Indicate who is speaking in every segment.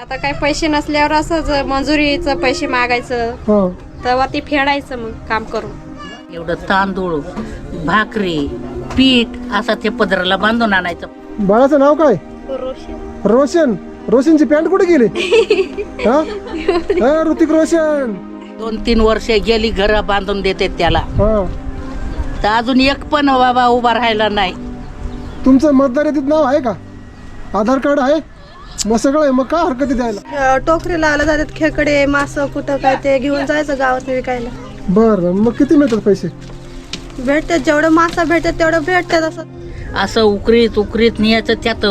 Speaker 1: आता काही पैसे नसल्यावर असंच मंजुरीचं पैसे मागायचं.
Speaker 2: हा.
Speaker 1: तेव्हा ते फेडायचं मग काम करून.
Speaker 3: एवढं तांदूळ भाकरी पीठ असा ते पदराला बांधून आणायचं.
Speaker 2: बाळाचं नाव काय? रोशन. रोशनची पॅन्ट कुठे गेली? हा? हा, ऋतिक रोशन.
Speaker 3: दोन तीन वर्ष गेली घर बांधून देते त्याला.
Speaker 2: हा.
Speaker 3: तर अजून एक पण बाबा उभा राहिला नाही.
Speaker 2: तुमचं मतदार यादीत नाव आहे का? आधार कार्ड आहे? मग सगळं आहे मग काय हरकत आहे द्यायला
Speaker 4: अ, टोकरीला आलं जातात खेकडे मास कुठं काय ते घेऊन जायचं गावात विकायला.
Speaker 2: बरं मग किती मिळतात पैसे?
Speaker 4: भेटतात जेवढं मासा भेटतात तेवढं भेटतात असं.
Speaker 3: असं उकरीत उकरीत न्यायचं त्यात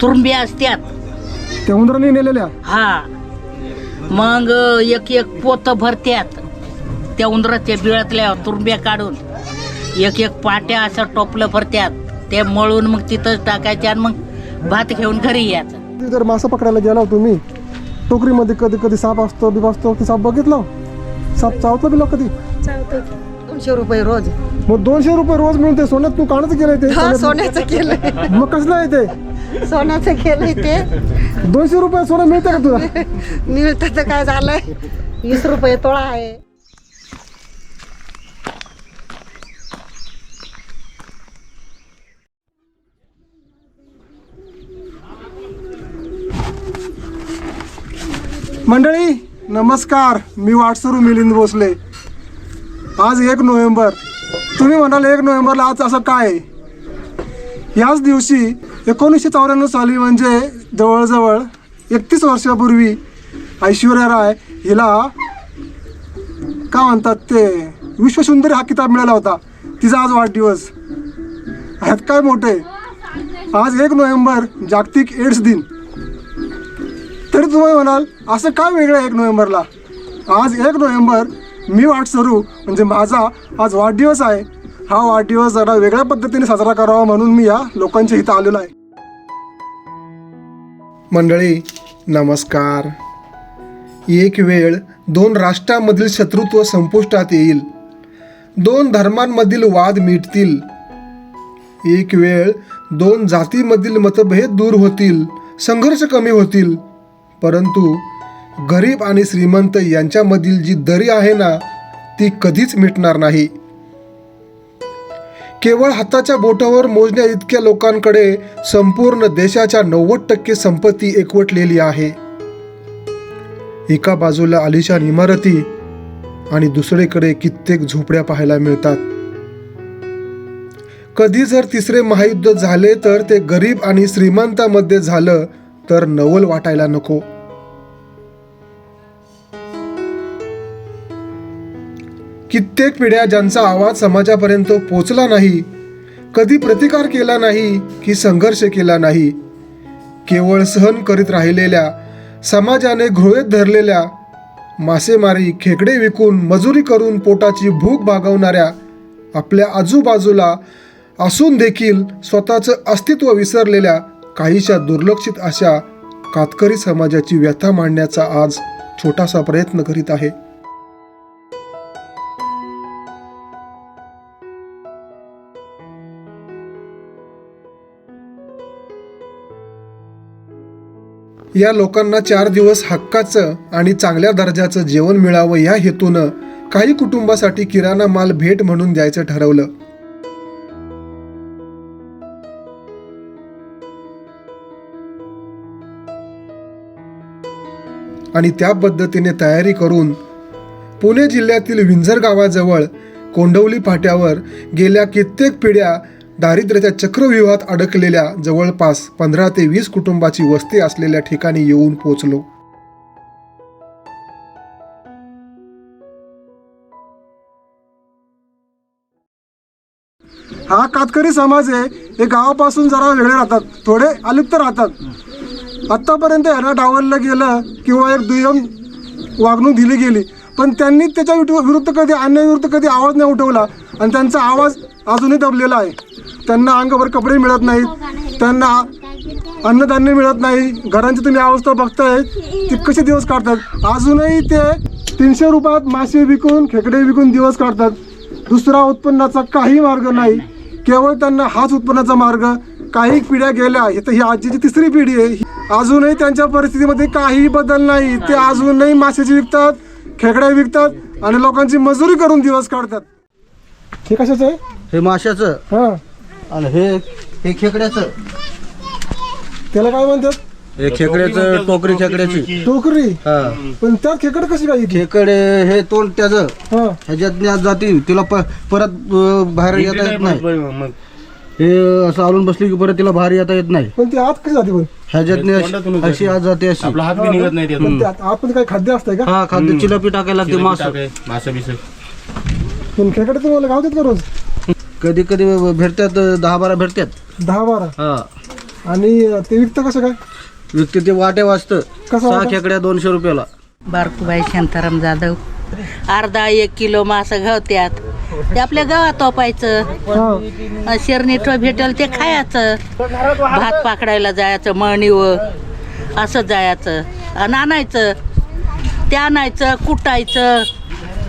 Speaker 3: तुरुंबी असत्यात.
Speaker 2: त्या उंदराने नेलेल्या?
Speaker 3: हा. मग एक एक पोत भरत्यात. त्या उंदराच्या बिळातल्या तुरुंब्या काढून एक एक पाट्या असं टोपलं भरत्यात. ते मळून मग तिथंच टाकायच्या आणि मग भात घेऊन घरी यायचं.
Speaker 2: कधी जर मासा पकडायला गेला हो तुम्ही टोकरीमध्ये कधी कधी साप असतो बिप असतो ते साप बघितलं साप चावतो बिलो कधी?
Speaker 4: दोनशे रुपये रोज.
Speaker 2: मग दोनशे रुपये रोज मिळते सोन्यात तू काढच केलंय ते?
Speaker 4: सोन्याचं केलंय.
Speaker 2: मग कसलं आहे ते?
Speaker 4: सोन्याचं केलंय ते.
Speaker 2: दोनशे रुपये सोनं मिळते का तुला?
Speaker 4: मिळतं तर काय झालंय? वीस रुपये तोळा आहे.
Speaker 2: मंडळी नमस्कार. मी वाटसरू मिलिंद भोसले. आज एक नोव्हेंबर. तुम्ही म्हणाल एक नोव्हेंबरला आज असं काय? याच दिवशी एकोणीसशे चौऱ्याण्णव साली म्हणजे जवळजवळ एकतीस वर्षापूर्वी ऐश्वर्या राय हिला का म्हणतात ते? विश्वसुंदरी हा किताब मिळाला होता. तिचा आज वाढदिवस. ह्यात काय मोठे? आज एक नोव्हेंबर जागतिक एड्स दिन. तुम्ही म्हणाल असं काय वेगळं एक नोव्हेंबरला? आज एक नोव्हेंबर मी वाट सरू म्हणजे माझा आज वाढदिवस आहे. हा वाढदिवस जरा वेगळ्या पद्धतीने साजरा करावा म्हणून मी या लोकांच्या इथं आलेलो आहे. मंडळी नमस्कार. एक वेळ दोन राष्ट्रांमधील शत्रुत्व संपुष्टात येईल. दोन धर्मांमधील वाद मिटतील. एक वेळ दोन जातीमधील मतभेद दूर होतील. संघर्ष कमी होतील. परंतु गरीब आणि श्रीमंत यांच्यामधील जी दरी आहे ना ती कधीच मिटणार नाही. केवळ हाताच्या बोटावर मोजण्या इतक्या लोकांकडे संपूर्ण देशाच्या नव्वद टक्के संपत्ती एकवटलेली आहे. एका बाजूला आलिशान इमारती आणि दुसरीकडे कित्येक झोपड्या पाहायला मिळतात. कधी जर तिसरे महायुद्ध झाले तर ते गरीब आणि श्रीमंतामध्ये झालं तर नवल वाटायला नको. कित्येक पिढ्या ज्यांचा आवाज समाजापर्यंत पोचला नाही कधी प्रतिकार केला नाही की संघर्ष केला नाही केवळ सहन करीत राहिलेल्या समाजाने गृहेत धरलेल्या मासेमारी खेकडे विकून मजुरी करून पोटाची भूक भागवणाऱ्या आपल्या आजूबाजूला असून देखील स्वतःचं अस्तित्व विसरलेल्या काहीशा दुर्लक्षित अशा कातकरी समाजाची व्यथा मांडण्याचा आज छोटासा प्रयत्न करीत आहे. या लोकांना चार दिवस हक्काचं आणि चांगल्या दर्जाचं जेवण मिळावं या हेतूनं काही कुटुंबासाठी किराणा माल भेट म्हणून द्यायचं ठरवलं. आणि त्या पद्धतीने तयारी करून पुणे जिल्ह्यातील विंझर गावाजवळ कोंडवली फाट्यावर गेल्या कित्येक पिढ्या दारिद्र्याच्या चक्रव्यूहात अडकलेल्या जवळपास पंधरा ते वीस कुटुंबाची वस्ती असलेल्या ठिकाणी येऊन पोचलो. हा कातकरी समाज आहे. हे गावापासून जरा वेगळे राहतात. थोडे अलिप्त राहतात. आत्तापर्यंत ह्याला डावललं गेलं किंवा एक दुय्यम वागणूक दिली गेली पण त्यांनी त्याच्या विरुद्ध कधी अन्यायविरुद्ध कधी आवाज नाही उठवला आणि त्यांचा आवाज अजूनही दबलेला आहे. त्यांना अंगावर कपडे मिळत नाहीत त्यांना अन्नधान्य मिळत नाही घरांची तुम्ही अवस्था बघताय ती कसे दिवस काढतात. अजूनही ते तीनशे रुपयात मासे विकून खेकडे विकून दिवस काढतात. दुसरा उत्पन्नाचा काही मार्ग नाही. केवळ त्यांना हाच उत्पन्नाचा मार्ग काही पिढ्या गेल्या इथं ही आजीची तिसरी पिढी आहे. अजूनही त्यांच्या परिस्थितीमध्ये काही बदल नाही. ते अजूनही माशाची विकतात खेकड्या विकतात आणि लोकांची मजुरी करून दिवस काढतात. हे कशाचं आहे?
Speaker 5: हे माशाचं.
Speaker 2: हां.
Speaker 5: आणि हे हे खेकड्याचं.
Speaker 2: त्याला काय म्हणतात?
Speaker 5: हे खेकड्याचं टोकरी खेकड्याची.
Speaker 2: टोकरी?
Speaker 5: हा.
Speaker 2: पण त्यात खेकड कशी काय
Speaker 5: खेकडे हे तोंड त्याचं.
Speaker 2: हां.
Speaker 5: ह्याच्यात जाती तिला प- परत अं, बाहेर येता येत नाही हे असं आलून बसली की परत तिला बाहेर येता येत नाही.
Speaker 2: पण ती आत कशी जाते पण
Speaker 5: ह्याच्यात अशी आज जाते. अशी
Speaker 6: आपला हात बी निघत नाही त्यातून.
Speaker 2: पण त्यात आतमध्ये काही खाद्य असतंय का?
Speaker 5: हा खाद्य चिलापी टाकायला लागते मास.
Speaker 6: मासा बिस.
Speaker 2: पण खेकडे तुम्हाला गावतात का रोज?
Speaker 5: कधी कधी भेटतात दहा बारा भेटतात.
Speaker 2: दहा बारा?
Speaker 5: हा.
Speaker 2: आणि ते विकतं कसं काय?
Speaker 5: विकते ते वाटे वाजतं.
Speaker 2: कसं
Speaker 5: सहा? खेकड्या दोनशे रुपयाला.
Speaker 3: बारकुबाई शांताराम जाधव. अर्धा एक किलो मास घावत्यात. ते आपल्या गावात तोपायचं
Speaker 2: हां.
Speaker 3: शिरनीट भेटल ते खायचं. भात पाकडायला जायचं मळणीवर असं जायचं. आणि आणायचं ते आणायचं कुटायचं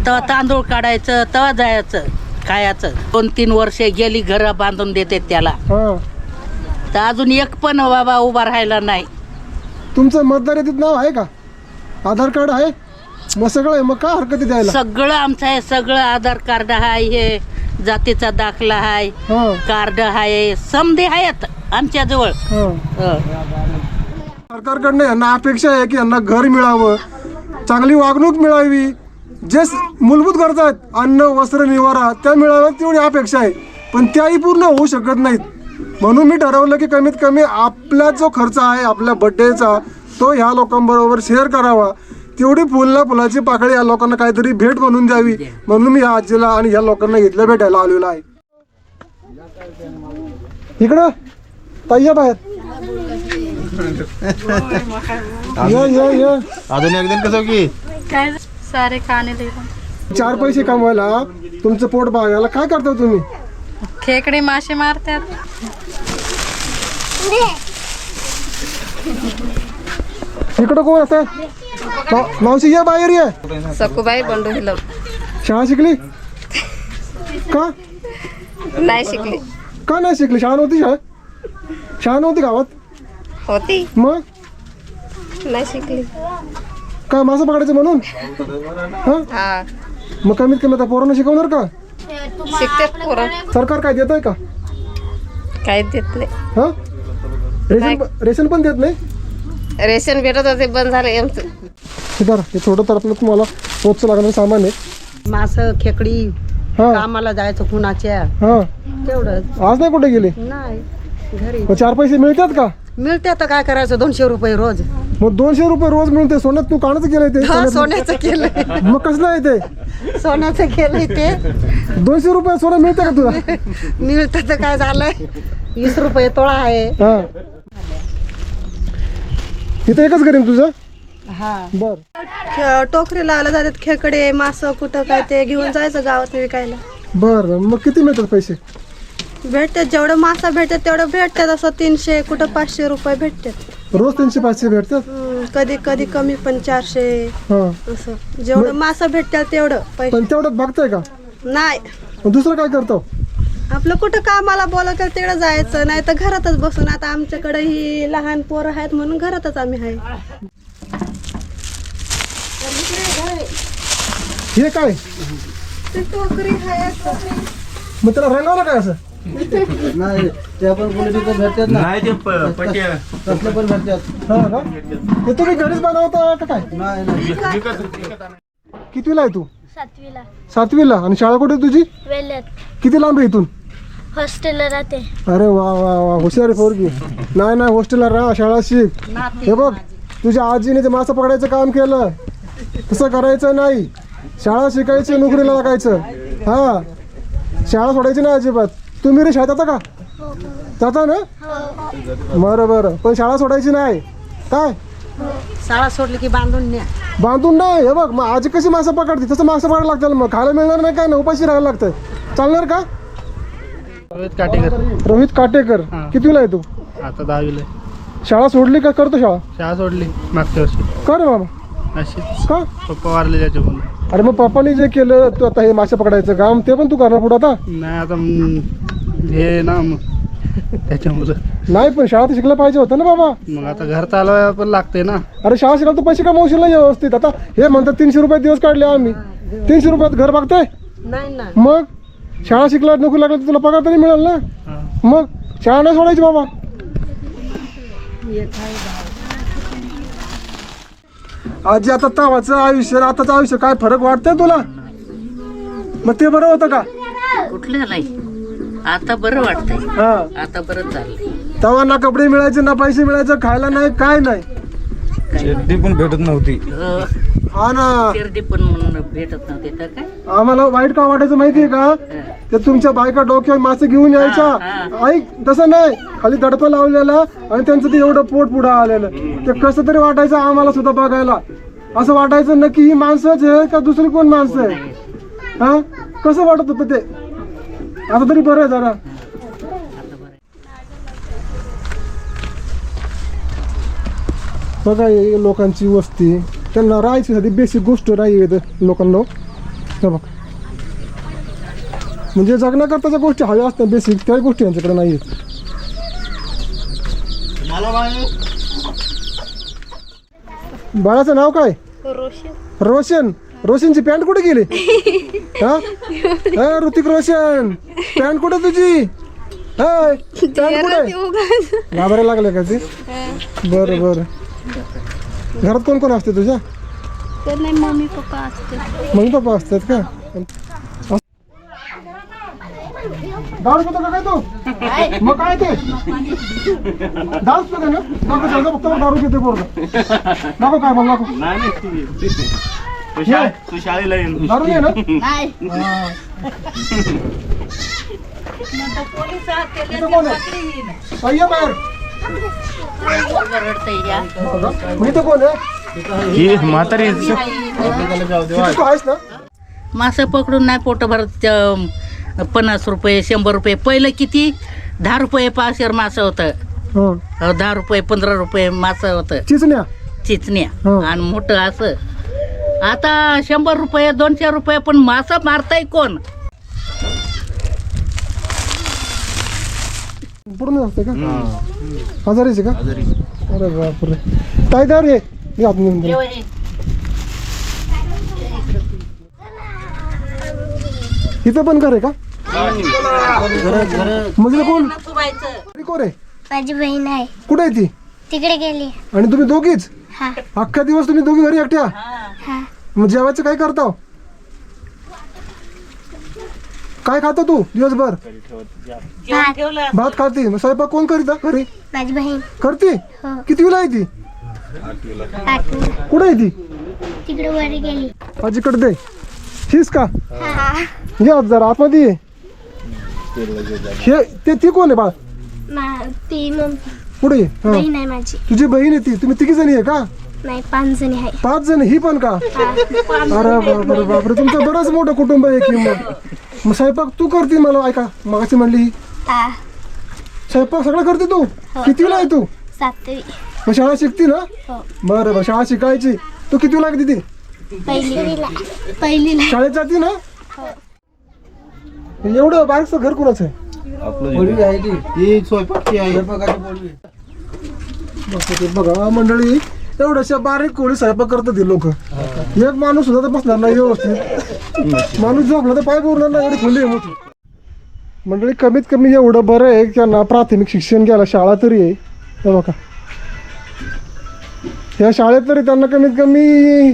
Speaker 3: तेव्हा तांदूळ काढायचं तेव्हा जायचं खायचं. दोन तीन वर्षे गेली घरं बांधून देते त्याला.
Speaker 2: हां.
Speaker 3: तर अजून एक पण बाबा उभा राहिला नाही.
Speaker 2: तुमचं मतदार यादीत नाव आहे का? आधार कार्ड आहे? मग सगळं आहे मग काय हरकत आहे द्यायला?
Speaker 3: सगळं आमचं आहे सगळं आधार कार्ड आहे हे जातीचा दाखला आहे
Speaker 2: हां.
Speaker 3: कार्ड आहे समधे आहेत आमच्या जवळ.
Speaker 2: हं. सरकारकडनं यांना अपेक्षा आहे की यांना घर मिळावं चांगली वागणूक मिळावी जे स- मूलभूत गरजा आहेत अन्न वस्त्र निवारा त्या मिळाव्यात तेवढी अपेक्षा आहे पण त्याही पूर्ण होऊ शकत नाहीत. म्हणून मी ठरवलं की कमीत कमी आपला जो खर्च आहे आपल्या बड्डेचा तो ह्या लोकांबरोबर शेअर करावा. तेवढी फुलला फुलाची पाकळी या लोकांना काहीतरी भेट म्हणून द्यावी. म्हणून मी या आजीला आणि ह्या लोकांना इथल्या भेटायला आलेलो आहे. इकडं. ताई बाहेर. या या या.
Speaker 6: अजून एकदा कसं की?
Speaker 1: काय सारे खाणे
Speaker 2: चार पैसे कमवायला तुमचं पोट भागायला काय करता तुम्ही?
Speaker 1: खेकडे मासे मारतात.
Speaker 2: इकडं कोण असं? माव- मावशी या बाहेर ये.
Speaker 1: सकुबाई बंडू हिलव
Speaker 2: शाळा शिकली? का?
Speaker 1: नाही शिकली.
Speaker 2: का नाही शिकली? शाळा नव्हती शाळा शाळा नव्हती गावात?
Speaker 1: होती.
Speaker 2: मग?
Speaker 1: नाही शिकली.
Speaker 2: काय मासं पकडायचं म्हणून? हा?
Speaker 1: हा.
Speaker 2: मग कमीत कमी आता पोरांना शिकवणार का?
Speaker 1: शिकतात पोरं.
Speaker 2: सरकार काय देत आहे का?
Speaker 1: काही देत नाही.
Speaker 2: हा? रेशन रेशन पण देत नाही?
Speaker 1: रेशन भेटत होते बंद झालं आमचं
Speaker 2: हे बरं हे थोडं तर आपलं तुम्हाला रोजचं लागणारं सामान आहे.
Speaker 7: मास खेकडी
Speaker 2: हा.
Speaker 7: कामाला जायचं कुणाच्या
Speaker 2: हा.
Speaker 7: तेवढंच.
Speaker 2: आज नाही कुठे गेले?
Speaker 7: नाही घरी.
Speaker 2: मग चार पैसे मिळतात का?
Speaker 7: मिळते आता काय करायचं दोनशे रुपये रोज.
Speaker 2: मग दोनशे रुपये रोज मिळून ते सोन्यात तू काढच केलंय ते?
Speaker 7: हा,
Speaker 2: सोन्यात?
Speaker 7: सोन्याचं केलंय.
Speaker 2: मग कसलं आहे ते?
Speaker 7: सोन्याचं केलंय ते.
Speaker 2: दोनशे रुपये सोनं मिळतं का तुला?
Speaker 7: मिळतं तर काय झालंय? वीस रुपये तोळा आहे.
Speaker 2: हा. इथं एकच करीन तुझं?
Speaker 7: हा.
Speaker 2: बर.
Speaker 4: खे- टोकरी लावल्या जातात खेकडे मास कुठं काय ते घेऊन जायचं गावात विकायला.
Speaker 2: बर मग किती मिळतात पैसे?
Speaker 4: भेटतात जेवढं मासा भेटतात तेवढं भेटतात. असं तीनशे कुठं पाचशे रुपये भेटतात.
Speaker 2: रोज तीनशे पाचशे भेटतात?
Speaker 4: हम्म, कधी कधी कमी पण चारशे.
Speaker 2: हा.
Speaker 4: असं. जेवढं मासा भेटतात तेवढं पैसे.
Speaker 2: पण तेवढ्यात बघताय का?
Speaker 4: नाही.
Speaker 2: मग दुसरं काय करतो?
Speaker 4: आपलं कुठं कामाला बोलवतात तिकडं जायचं. नाही तर घरातच बसून. आता आमच्याकडे ही लहान पोरं आहेत म्हणून घरातच आम्ही आहे.
Speaker 2: हे काय? मग त्याला रंगवलं काय असं?
Speaker 5: नाही ते आपण क्वालिटीचं भेटतात ना.
Speaker 6: नाही ते प- पट्ट्या
Speaker 5: तसलं पण भेटतात.
Speaker 2: हा का? हे तुम्ही घरीच बनवता का काय?
Speaker 5: नाही नाही.
Speaker 2: कितवीला आहे तू?
Speaker 8: सातवीला.
Speaker 2: सातवीला. आणि शाळा कुठे आहे तुझी?
Speaker 8: वेल्यात.
Speaker 2: किती लांब आहे इथून?
Speaker 8: हॉस्टेलला राहते.
Speaker 2: अरे वा वा वा. हुशार आहे पोरगी. नाही नाही हॉस्टेलला राहा शाळा शिक. हे बघ तुझ्या आजीने ते मासा पकडायचं काम केलं. तसं करायचं नाही. शाळा शिकायची नोकरीला लागायचं. हा. शाळा सोडायची नाही अजिबात. तुम्ही रे शाळेत जाता का? जाता ना? बरं बरं. पण शाळा सोडायची नाही. काय?
Speaker 7: शाळा सोडली की बांधून न्या.
Speaker 2: बांधून नाही. हे बघ मग आजी कशी मासा पकडते? तसं मासा पकडायला लागतं मग. खायला मिळणार नाही काय? ना उपाशी राहायला लागतं चालणार का? रोहित काटेकर. कितवीला आहे तू?
Speaker 9: आता दहावीला
Speaker 2: शाळा सोडली का? करतो शाळा.
Speaker 9: शाळा सोडली मागच्या वर्षी.
Speaker 2: का रे मामा.
Speaker 9: अशीच
Speaker 2: का?
Speaker 9: पप्पा वारले त्याच्याकडून
Speaker 2: अरे मग पप्पानी जे केलं तू आता हे मासे पकडायचं काम ते पण तू करणार पुढं आता?
Speaker 9: नाही आता म, हे ना म, त्याच्यामुळं.
Speaker 2: नाही पण शाळा तर शिकला पाहिजे होतं ना बाबा.
Speaker 9: मग आता घर चालवायला पण लागते ना.
Speaker 2: अरे शाळा शिकायला तर पैसे कमावशील ना व्यवस्थित. आता हे म्हणतात तीनशे रुपये दिवस काढले आम्ही. तीनशे रुपयात घर बघताय
Speaker 7: नाही ना
Speaker 2: मग? शाळा शिकला नोकरी लागला तर तुला पगार तरी मिळेल ना? मग? शाळा नाही सोडायची बाबा. आजी आता तवाचं आयुष्य आताचं आयुष्य काय फरक वाटतंय तुला? मग ते बरं होतं का?
Speaker 3: कुठलं नाही. आता बरं वाटतंय.
Speaker 2: हा.
Speaker 3: आता बरं चाललंय
Speaker 2: तेव्हा ना कपडे मिळायचे ना पैसे मिळायचे खायला नाही काय नाही.
Speaker 5: पण भेटत नव्हती.
Speaker 2: हा ना.
Speaker 3: शिर्डी पण म्हणून भेटत नव्हते तर काय?
Speaker 2: आम्हाला वाईट का वाटायचं माहितीये का? ते तुमच्या बायका डोक्यावर मासे घेऊन यायच्या. ऐक तसं नाही. खाली दडपं लावलेलं आणि त्यांचं ते एवढं पोट पुढं आलेलं. ते कसं तरी वाटायचं आम्हाला सुद्धा बघायला. असं वाटायचं नक्की ही माणसंच आहे का दुसरी कोण माणसं आहे? हा? कसं वाटत होतं ते? आता तरी बरं आहे जरा. बघा हे लोकांची वस्ती त्यांना राहायची साधी बेसिक गोष्ट नाही येत लोकांना. हे बघ. म्हणजे जगण्याकरताच्या गोष्टी हव्या असतात बेसिक त्या गोष्टी यांच्याकडे नाही आहेत. बाळाचं नाव काय? रोशन. रोशनची पॅन्ट कुठे गेली? हा? हा, ऋतिक रोशन. पॅन्ट कुठे तुझी? हाय. पॅन्ट कुठे? घाबरायला लागले का ते? बरं बरं. घरात कोण कोण असते तुझ्या?
Speaker 8: नाही मम्मी पप्पा असते.
Speaker 2: मम्मी पप्पा असतात का? डान्स होतो का काय तो? मग काय ते? डान्स होते ना? नको फक्त दारू पिते पोरगा. नको काय मग नको.
Speaker 6: नाही तू- तू शाळे- तू शाळेला
Speaker 2: दारू ना. ये बाहेर.
Speaker 3: या
Speaker 2: मी तर कोण आहे?
Speaker 6: ही म्हातारी
Speaker 2: तू आहेस ना?
Speaker 3: मासे पकडून नाही पोट भरत अं, पन्नास रुपये शंभर रुपये. पहिलं किती? दहा रुपये पाचशेर मासं होतं.
Speaker 2: हं.
Speaker 3: दहा रुपये पंधरा रुपये मासं होतं.
Speaker 2: चिचण्या?
Speaker 3: चिचण्या. आणि मोठं असं. आता शंभर रुपये दोनशे रुपये पण मासं मारताय कोण?
Speaker 2: पूर्ण असते का? हजारीचे का? अरे बापरे. काय दार ये ये आतमध्ये नंतर. इथं पण आहे का? म्हणजे कोण? कोण आहे?
Speaker 8: माझी बहीण आहे.
Speaker 2: कुठे आहे ती?
Speaker 8: तिकडे गेली.
Speaker 2: आणि तुम्ही दोघीच?
Speaker 8: हा.
Speaker 2: अख्खा दिवस तुम्ही दोघी घरी एकट्या?
Speaker 8: हा.
Speaker 2: मग जेवायचं काय करता काय खाता तू? दिवसभर.
Speaker 8: भात.
Speaker 2: भात खाते. मग स्वयंपाक कोण करीता घरी?
Speaker 8: माझी बहीण.
Speaker 2: करते?
Speaker 8: हो.
Speaker 2: कितवीला आहे ती?
Speaker 8: आठवी.
Speaker 2: कुठे आहे ती?
Speaker 8: तिकडे वर गेली.
Speaker 2: आजीकडे दे. हीच का?
Speaker 8: हा.
Speaker 2: या जरा आतमध्ये ये. हे ते ती कोण आहे बाळ?
Speaker 8: मा- ती मग
Speaker 2: पुढे ये. हा.
Speaker 8: बहीण आहे माझी.
Speaker 2: तुझी बहीण आहे ती. तुम्ही तिघी जणी आहे का?
Speaker 8: नाही पाच जणी आहे.
Speaker 2: पाच जण? ही पण का? अरे बापरे बापरे तुमचं बरंच मोठं कुटुंब आहे की मग मग स्वयंपाक तू करते मला ऐका. मगाशी म्हणली
Speaker 8: हा.
Speaker 2: स्वयंपाक सगळं करते तू? कितीला आहे तू?
Speaker 8: सातवी.
Speaker 2: मग शाळा शिकते ना?
Speaker 8: हो.
Speaker 2: बरं बरं. शाळा शिकायची. तू कितीला लागते ती
Speaker 8: पहिलीला. पहिलीला.
Speaker 2: शाळेत जाते ना? एवढं बारीकचं घर कुणाचं आहे?
Speaker 5: पोळवी आहे ती. ती स्वयंपाकची आहे. स्वयंपाकाची पोळवी
Speaker 2: बघा ते बघा मंडळी एवढ्याशा बारीक कोळी स्वयंपाक करतात लोक. एक माणूस सुद्धा तर बसणार नाही व्यवस्थित. माणूस झोपला तर पाय बोलणार नाही एवढी खुली आहे मोठी. मंडळी कमीत कमी एवढं बरं आहे त्यांना प्राथमिक शिक्षण घ्यायला शाळा तरी आहे. हे बघा. या शाळेत तरी त्यांना कमीत कमी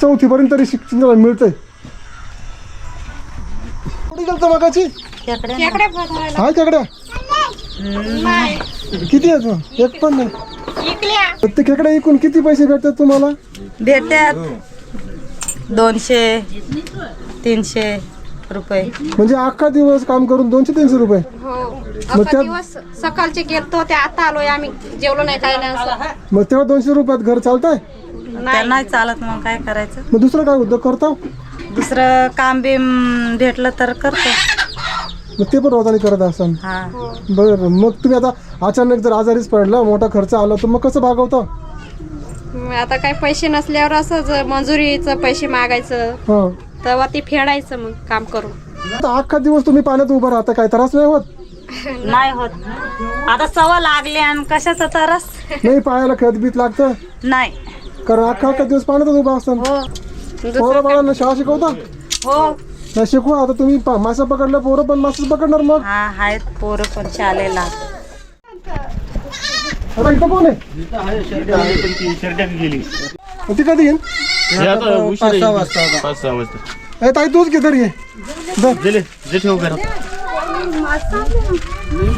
Speaker 2: चौथीपर्यंत तरी शिक्षण त्याला मिळतंय. कुठे हाय खेकड्या किती मग? एक पण नाही. ते खेकडे इकून किती पैसे भेटतात तुम्हाला?
Speaker 7: भेटतात. दोनशे तीनशे रुपये.
Speaker 2: म्हणजे अख्खा दिवस काम करून दोनशे तीनशे रुपये?
Speaker 1: हो.
Speaker 2: मग
Speaker 1: अख्खा
Speaker 2: त्या-
Speaker 1: दिवस सकाळचे गेलतो ते आता आलोय आम्ही. जेवलो नाही काय नाही असं.
Speaker 2: मग तेव्हा दोनशे रुपयात घर चालतंय?
Speaker 7: त्या नाही चालत मग काय करायचं?
Speaker 2: मग दुसरं काय उद्योग करता
Speaker 7: दुसरं काम बिम भेटलं तर करतो.
Speaker 2: मग ते पण रोजाने करत असाल
Speaker 7: हा.
Speaker 2: बरं मग तुम्ही आता अचानक जर आजारीच पडला मोठा खर्च आला तर मग कसं भागवता?
Speaker 1: मग आता काय पैसे नसल्यावर असंच मंजुरीचं पैसे मागायचं
Speaker 2: हां.
Speaker 1: तेव्हा ते फेडायचं मग काम करून.
Speaker 2: आता अख्खा दिवस तुम्ही पाण्यात उभं राहता काय त्रास नाही होत?
Speaker 10: नाही होत. आता सवय लागली आणि कशाचं तरच
Speaker 2: नाही पायाला खत बीत लागतं?
Speaker 10: नाही.
Speaker 2: कारण अख्खा अख्खा दिवस पाण्यातच उभा असतात
Speaker 1: हो.
Speaker 2: पोरं बाळांना शाळा शिकवता?
Speaker 10: हो.
Speaker 2: नाही शिकवा आता तुम्ही पा- मासा पकडलं पोरं पण मासच पकडणार मग.
Speaker 10: हा आहेत पोरं पण शाळेला.
Speaker 2: आता इथं कोण आहे? ती कधी
Speaker 6: हे. पाच सहा वाजता.
Speaker 2: ए ताई तूच घे तरी ये धर.
Speaker 6: दिले जे ठेव घरात.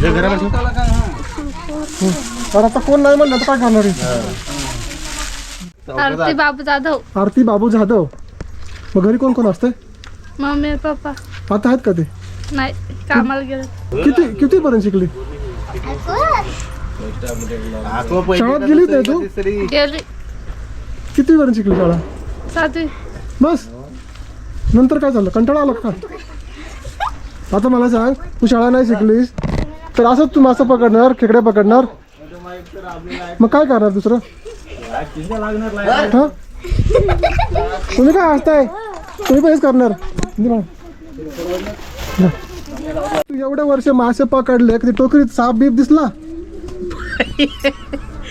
Speaker 6: जे घरामध्ये ठेव.
Speaker 2: तर आता कोण नाही म्हणलं तर काय करणार आहे?
Speaker 1: आरती बाबू जाधव.
Speaker 2: आरती बाबू जाधव. मग घरी कोण कोण असते
Speaker 1: मम्मी पप्पा
Speaker 2: आता आहेत का ते?
Speaker 1: नाही कामाला गेलं.
Speaker 2: किती किती पर्यंत शिकली? शाळेत गेली तू?
Speaker 1: गेली.
Speaker 2: किती पर्यंत शिकली शाळा?
Speaker 1: सातवी.
Speaker 2: बस. नंतर काय झालं? कंटाळा आला का? आता मला सांग तू शाळा नाही शिकलीस तर असंच तू मासा पकडणार खेकड्या पकडणार? मग काय करणार दुसरं? हा? तुम्ही काय हसताय? तुम्ही पण हेच करणार. तू एवढे वर्ष मासे पकडले कधी टोकरीत साप बीप दिसला?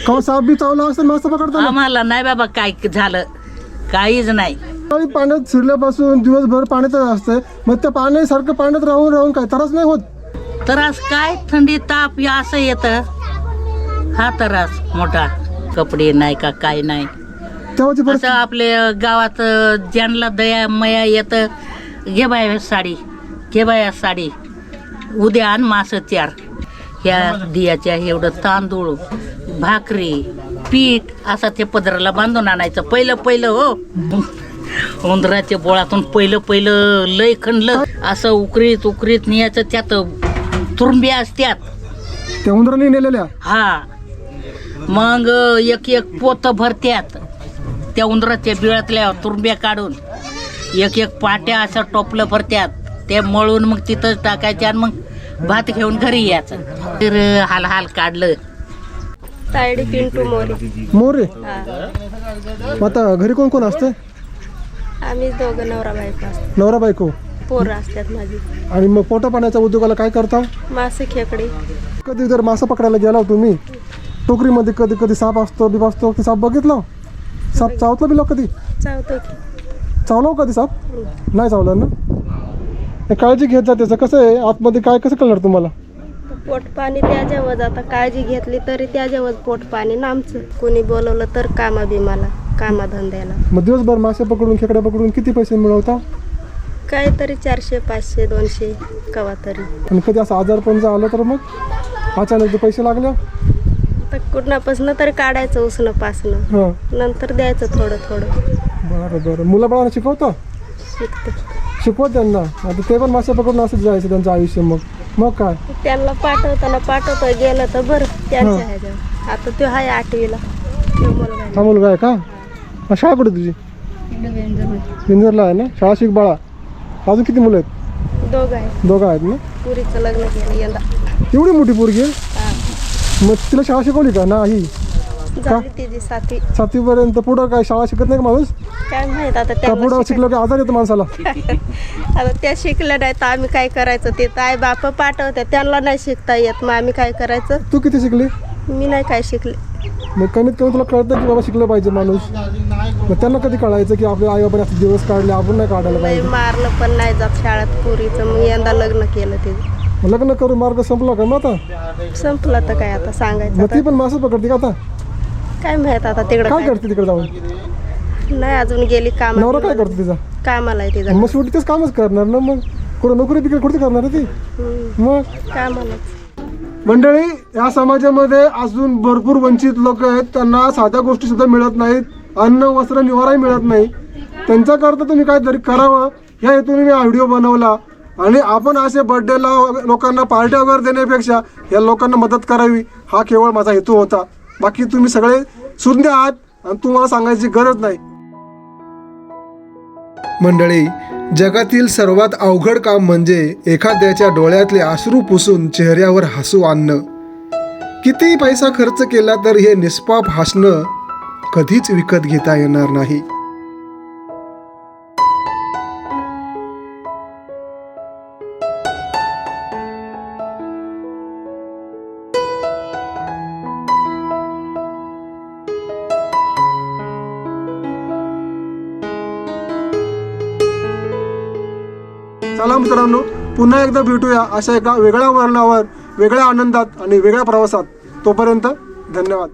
Speaker 2: का साप बीप चावला असेल मासा पकडताना
Speaker 3: आम्हाला नाही बाबा काय झालं? काहीच नाही.
Speaker 2: सकाळी पाण्यात शिरल्यापासून दिवसभर पाण्यातच असतंय. मग त्या पाण्यासारखं पाण्यात राहून राहून काय? त्रास नाही होत?
Speaker 3: त्रास काय? थंडी ताप या असं येतं. हा त्रास मोठा. कपडे नाही का काय नाही.
Speaker 2: तेव्हाची
Speaker 3: आपल्या गावात ज्यांना दया मया येतं घे बाय साडी घे बाया साडी. उद्या आण मास चार ह्या दियाच्या एवढं तांदूळ भाकरी पीठ असं ते पदराला बांधून आणायचं. पहिलं पहिलं हो. उंदराच्या बोळातून पहिलं पहिलं लय खणलं. असं उकरीत उकरीत न्यायचं त्यात तुरुंब्या असत्यात.
Speaker 2: त्या उंदराने नेलेल्या?
Speaker 3: हा. मग एक एक पोत भरत्यात. त्या उंदराच्या बिळातल्या तुरब्या काढून. एक एक पाट्या असं टोपलं भरत्यात. ते मळून मग तिथंच टाकायचे आणि मग भात घेऊन घरी यायचं. तर हाल हाल काढलं.
Speaker 1: तायडी पिंटू मोरे.
Speaker 2: मोरे?
Speaker 1: हा.
Speaker 2: मग आता घरी कोण कोण असते?
Speaker 1: आम्ही दोघं नवरा बायको असतो.
Speaker 2: नवरा बायको?
Speaker 1: पोरं असतात माझी.
Speaker 2: आणि मग पोटा पाण्याच्या उद्योगाला काय करता?
Speaker 1: मासे खेकडे.
Speaker 2: कधी जर मासा पकडायला गेला तुम्ही टोकरीमध्ये कधी कधी साप असतो बिप असतो की साप बघितला साप चावतला बिलो कधी?
Speaker 1: चावतो की.
Speaker 2: चावला हो कधी साप? नाही चावलं ना? काळजी घेत जा त्याचं. कसं आहे? आतमध्ये काय कसं कळणार तुम्हाला?
Speaker 1: पोट पाणी त्याच्यावर आता काळजी घेतली तरी त्याच्यावर पोट पाणी ना आमचं. कोणी बोलवलं तर कामा बिमाला कामाधंद्याला
Speaker 2: मग दिवसभर मासे पकडून खेकड्या पकडून किती पैसे मिळवता?
Speaker 1: काहीतरी चारशे पाचशे दोनशे कवा तरी.
Speaker 2: आणि कधी असं आजार पण आलं तर मग? अचानक ते पैसे लागले?
Speaker 1: तर कुठनापासनं तरी काढायचं उसणं पासनं.
Speaker 2: हां.
Speaker 1: नंतर द्यायचं थोडं थोडं.
Speaker 2: बरं बरं. मुलं बाळांना शिकवता?
Speaker 1: शिकते.
Speaker 2: शिकवत त्यांना? आता ते पण मासे पकडून असंच जायचं त्यांचं आयुष्य मग. मग काय?
Speaker 1: त्यांना पाठवताना पाठवता गेलं तर बरं. त्यांच्या ह्याच्यावर. आता तो आहे आठवीला. तो मुलगा आहे.
Speaker 2: हा मुलगा आहे का? शाळा कुठे तुझी? विंजरला आहे ना? शाळा शिक बाळा. अजून किती मुलं आहेत?
Speaker 1: दोघं आहे
Speaker 2: दोघं आहेत ना?
Speaker 1: पुरीचं लग्न केलं यंदा.
Speaker 2: एवढी मोठी पोरगी आहे?
Speaker 1: हा.
Speaker 2: मग तिला शाळा शिकवली का? नाही.
Speaker 1: झाली तिची साथी.
Speaker 2: सातवीपर्यंत पुढं काय शाळा शिकत नाही का माणूस?
Speaker 1: काय माहीत आता
Speaker 2: त्या पुढं शिकलं की आजार येतो माणसाला.
Speaker 1: आता त्या शिकल्या नाही तर आम्ही काय करायचं? ते तर आई बाप पाठवते त्यांना नाही शिकता येत. मग आम्ही काय करायचं?
Speaker 2: तू किती शिकली?
Speaker 1: मी नाही काय शिकले.
Speaker 2: मग कमीत कमी तुला कळतं की बाबा शिकलं पाहिजे माणूस. मग त्यांना कधी कळायचं की आपल्या आई बाबाने असं दिवस काढले आपण नाही काढायला
Speaker 1: लय
Speaker 2: पाहिजे?
Speaker 1: मारलं पण नाही जात शाळेत पुरीचं. मग यंदा लग्न केलं ते
Speaker 2: मग लग्न करून मार्ग संपला का मग आता?
Speaker 1: संपलं तर काय आता सांगायचं
Speaker 2: मग ती. पण मासे पकडते का आता?
Speaker 1: काय माहीत आता तिकडं
Speaker 2: काय
Speaker 1: काय?
Speaker 2: करते तिकडे जाऊन?
Speaker 1: नाही अजून गेली काम
Speaker 2: नवरा काय करतो तिचा?
Speaker 1: कामाला आहे तिचा.
Speaker 2: मग शेवटी तेच कामच करणार ना मग? कुठं नोकरी बिकरी कुठे करणार आहे ती? मग?
Speaker 1: कामालाच.
Speaker 2: मंडळी या समाजामध्ये अजून भरपूर वंचित लोक आहेत. त्यांना साध्या गोष्टी सुद्धा मिळत नाहीत. अन्न वस्त्र निवाराही मिळत नाही. त्यांच्याकरता तुम्ही काहीतरी करावं. या हेतूने मी हा व्हिडिओ बनवला. आणि आपण असे बर्थडेला लोकांना पार्ट्या वगैरे देण्यापेक्षा या लोकांना मदत करावी. हा केवळ माझा हेतू होता. बाकी तुम्ही सगळे शून्य आहात आणि तुम्हाला सांगायची गरज नाही. मंडळी जगातील सर्वात अवघड काम म्हणजे एखाद्याच्या डोळ्यातले आश्रू पुसून चेहऱ्यावर हसू आणणं. कितीही पैसा खर्च केला तर हे निष्पाप हसणं कधीच विकत घेता येणार नाही. मित्रांनो पुन्हा एकदा भेटूया अशा एका वेगळ्या वर्णावर वेगळ्या आनंदात आणि वेगळ्या प्रवासात. तोपर्यंत धन्यवाद.